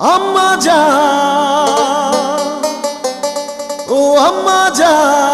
আম্মা যা ও আম্মা জান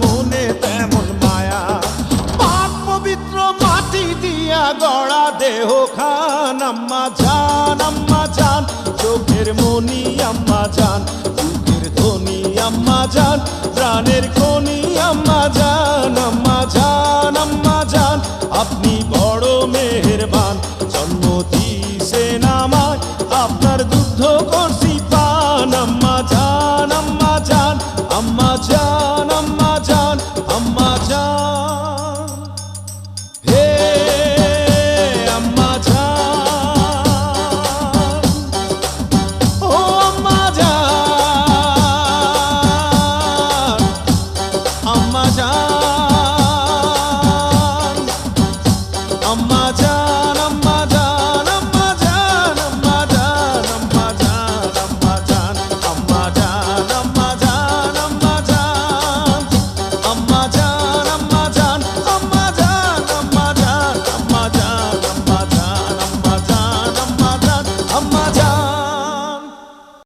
মনে তেমন মায়া। পাক পবিত্র মাটি দিয়া গড়া দেহ খান আম্মা জান আম্মা জান। চোখের মনি, আম্মা জান। বুকের ধ্বনি আম্মা জান। প্রাণের খনি, আম্মা জান আম্মা জান আম্মা জান। আপনি বড় মেহেরবান, জন্ম দিয়েছেন আমায় আপনার দুগ্ধ করছি পান আম্মা জান আম্মা জান। আম্মা জান।